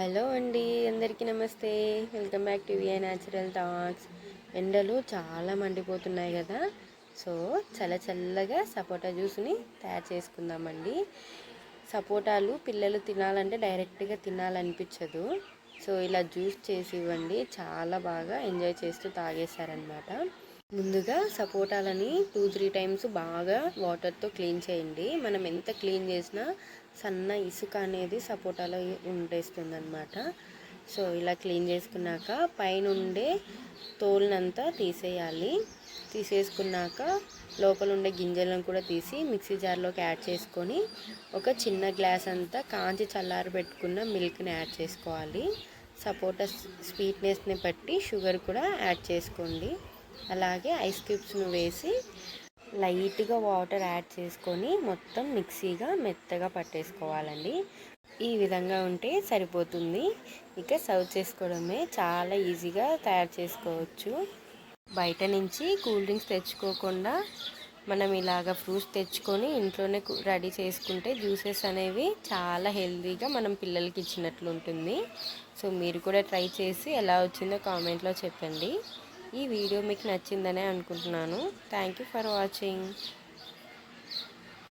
Hello అండి అందరికీ నమస్తే. Welcome back to VI natural thoughts ఎండలు చాలా మండిపోతున్నాయి కదా. సో చల్ల చల్లగా సపోటా జ్యూస్ని తయారు చేసుకుందామండి. సపోటాలు పిల్లలు తినాలంటే డైరెక్ట్గా తినాలనిపించదు. సో ఇలా జ్యూస్ చేసి ఇవ్వండి. చాలా బాగా ఎంజాయ్ చేస్తూ తాగేశారనమాట ముందుగా సపోటాలని టూ త్రీ టైమ్స్ బాగా వాటర్తో క్లీన్ చేయండి. మనం ఎంత క్లీన్ చేసినా సన్న ఇసుక అనేది సపోటాలో ఉండేస్తుంది అనమాట సో ఇలా క్లీన్ చేసుకున్నాక పైన ఉండే తోలునంతా తీసేయాలి. తీసేసుకున్నాక లోపల ఉండే గింజలను కూడా తీసి మిక్సీ జార్లోకి యాడ్ చేసుకొని ఒక చిన్న గ్లాస్ అంతా కాంచి చల్లారి పెట్టుకున్న మిల్క్ని యాడ్ చేసుకోవాలి. సపోటా స్వీట్నెస్ని బట్టి షుగర్ కూడా యాడ్ చేసుకోండి. అలాగే ఐస్ క్యూబ్స్ను వేసి లైట్గా వాటర్ యాడ్ చేసుకొని మొత్తం మిక్సీగా మెత్తగా పట్టేసుకోవాలండి. ఈ విధంగా ఉంటే సరిపోతుంది. ఇక సర్వ్ చేసుకోవడమే చాలా ఈజీగా తయారు చేసుకోవచ్చు. బయట నుంచి కూల్ డ్రింక్స్ తెచ్చుకోకుండా మనం ఇలాగ ఫ్రూట్స్ తెచ్చుకొని ఇంట్లోనే రెడీ చేసుకుంటే జ్యూసెస్ అనేవి చాలా హెల్తీగా మనం పిల్లలకి ఇచ్చినట్లు ఉంటుంది. సో మీరు కూడా ట్రై చేసి ఎలా వచ్చిందో కామెంట్లో చెప్పండి. ఈ వీడియో మీకు నచ్చిందనే అనుకుంటున్నాను. Thank you for watching